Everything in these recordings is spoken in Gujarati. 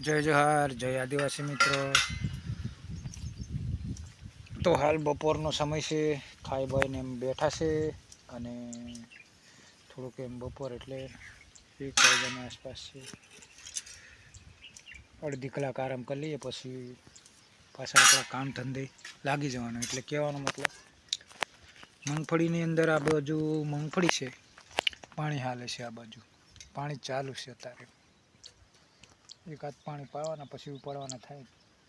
જય જોહાર, જય આદિવાસી મિત્રો. તો હાલ બપોરનો સમય છે, ખાઈ બાઈને એમ બેઠા છે અને થોડુંક એમ બપોર એટલે એક વાગ્યાની આસપાસ છે. અડધી કલાક આરામ કરી લઈએ, પછી પાછા આપણા કામ ધંધે લાગી જવાનું. એટલે કહેવાનો મતલબ, મગફળીની અંદર આ બાજુ મગફળી છે, પાણી હાલે છે આ બાજુ. પાણી ચાલુ છે અત્યારે. એકાદ પાણી પાવાના પછી ઉપાડવાના થાય,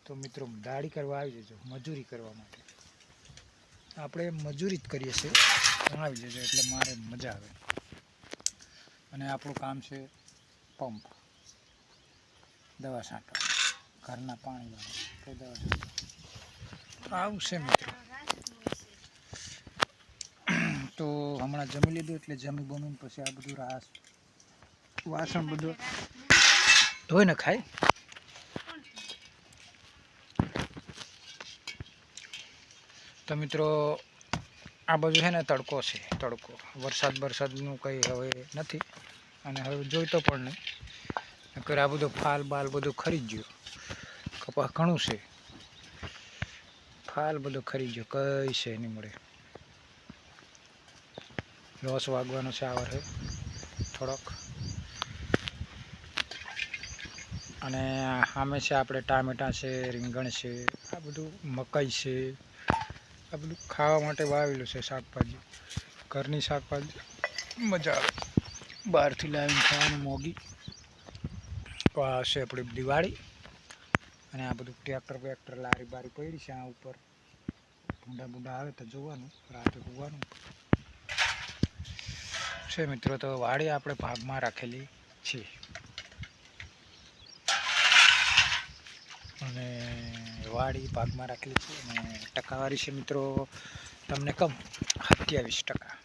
તો મિત્રો દાળી કરવા આવી જજો, મજૂરી કરવા માટે. આપણે મજૂરી જ કરીએ છીએ આવી જજો એટલે મારે મજા આવે. અને આપણું કામ છે પંપ, દવા છાંટવા. ઘરના પાણી તો દવા છાંટવા. આવું છે મિત્રો. તો હમણાં જમી લીધું, એટલે જમી બમીને પછી આ બધું રાસ, વાસણ બધું ધોઈને ખાય તો મિત્રો, આ બાજુ છે ને તડકો છે, તડકો. વરસાદ વરસાદનું કંઈ હવે નથી અને હવે જોઈતો પણ નહીં. નકર આ બધું ફાલ બાલ બધું ખરી ગયું. કપાસ ઘણું છે. ફાલ બધું ખરી ગયો. કઈ છે નહીં મળે. લોસ વાગવાનો છે આ વર્ષે થોડોક. અને સામે છે આપણે ટામેટાં છે, રીંગણ છે, આ બધું મકાઈ છે. આ બધું ખાવા માટે વાવેલું છે શાકભાજી. ઘરની શાકભાજી મજા આવે. બહારથી લાવીને ખાવાનું મોગી તો છે આપણી દિવાળી. અને આ બધું ટ્રેક્ટર બેક્ટર લારી બારી પડી છે આ ઉપર. ભૂંડા ભૂંડા આવે તો જોવાનું, રાતે હોવાનું. છે મિત્રો, તો વાડી આપણે ભાગમાં રાખેલી છે અને વાડી ભાગમાં રાખેલી છે અને ટકાવારી છે મિત્રો, તમને કમ સત્યાવીસ ટકા.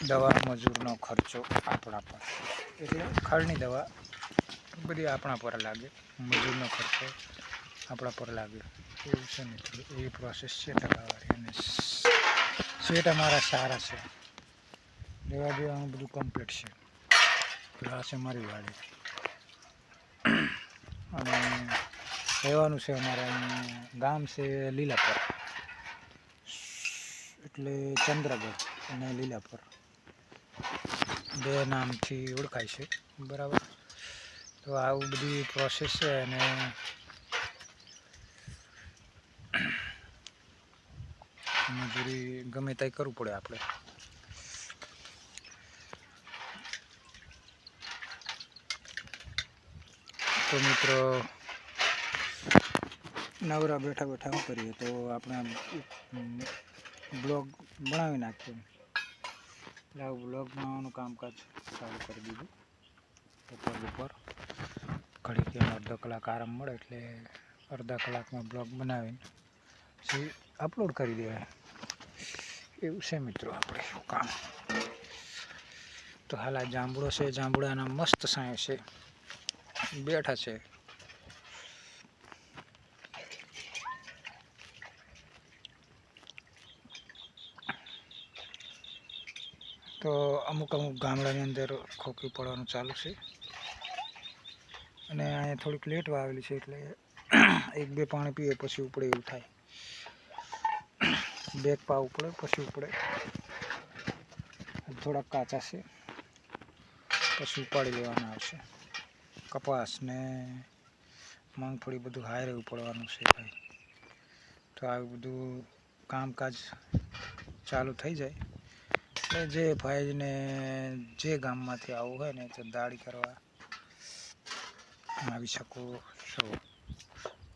દવા મજૂરનો ખર્ચો આપણા પર. એટલે ખળની દવા બધી આપણા પર લાગે, મજૂરનો ખર્ચો આપણા પર લાગે. એવું છે મિત્રો, એ પ્રોસેસ છે ટકાવારી અને સ્વેટ અમારા સારા છે. દેવા દેવાનું બધું કમ્પ્લીટ છે. આ છે મારી વાડી. અને રહેવાનું છે અમારે ગામ છે લીલાપર. એટલે ચંદ્રગઢ અને લીલાપર. બે નામથી ઓળખાય છે, બરાબર? તો આવું બધી પ્રોસેસ છે અને મજૂરી ગમે તે કરવું પડે આપણે. તો મિત્રો, નવરા બેઠા બેઠા શું કરીએ તો આપણે બ્લોગ બનાવી નાખીએ. એટલે આવું બ્લોગ બનાવવાનું કામકાજ ચાલુ કરી દીધું. ઉપર ઉપર ઘડીક અડધો કલાક આરામ મળે એટલે અડધા કલાકમાં બ્લોગ બનાવીને પછી અપલોડ કરી દેવાય. એવું છે મિત્રો આપણે શું કામ. તો હાલ આ જાંબુડો છે, જાંબુડાના મસ્ત સાંય છે. બેઠા છે. તો અમુક અમુક ગામડાની અંદર ખોખી પડવાનું ચાલુ છે. અને અહીંયા થોડીક લેટ વાવેલી છે એટલે એક બે પાણી પીએ પછી ઉપડે એવું થાય. બેગ પાવ ઉપડે પછી ઉપડે. થોડાક કાચા છે. પછી ઉપાડી લેવાના આવશે. કપાસ ને મગફળી બધું હાઈ રહેવું પડવાનું છે ભાઈ. તો આવું બધું કામકાજ ચાલુ થઈ જાય. એટલે જે ભાઈને જે ગામમાંથી આવવું હોય ને તો દાળી કરવા આવી શકો છો.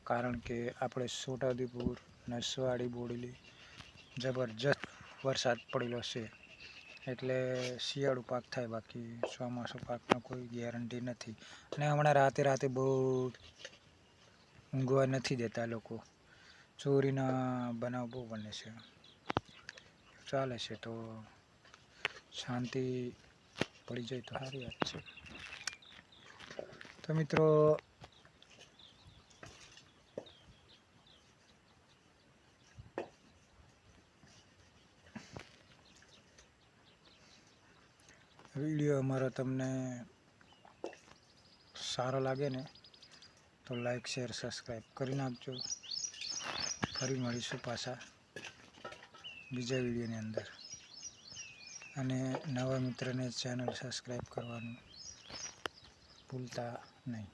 કારણ કે આપણે છોટાઉદેપુર નસવાડી, બોડેલી જબરજસ્ત વરસાદ પડેલો છે. એટલે શિયાળુ પાક થાય બાકી ચોમાસું પાકનો કોઈ ગેરંટી નથી. અને હમણાં રાતે રાતે બહુ ઊંઘવા નથી દેતા લોકો. ચોરીના બનાવ બહુ બને છે. ચાલે છે તો શાંતિ પડી જાય તો. સારી વાત છે. તો મિત્રો વીડિયો અમારો તમને સારો લાગે ને, તો લાઈક શેર સબસ્ક્રાઈબ કરી નાખજો. ફરી મળીશું પાછા બીજા વિડીયોની અંદર. અને નવા મિત્રને ચેનલ સબસ્ક્રાઈબ કરવાનું ભૂલતા નહીં.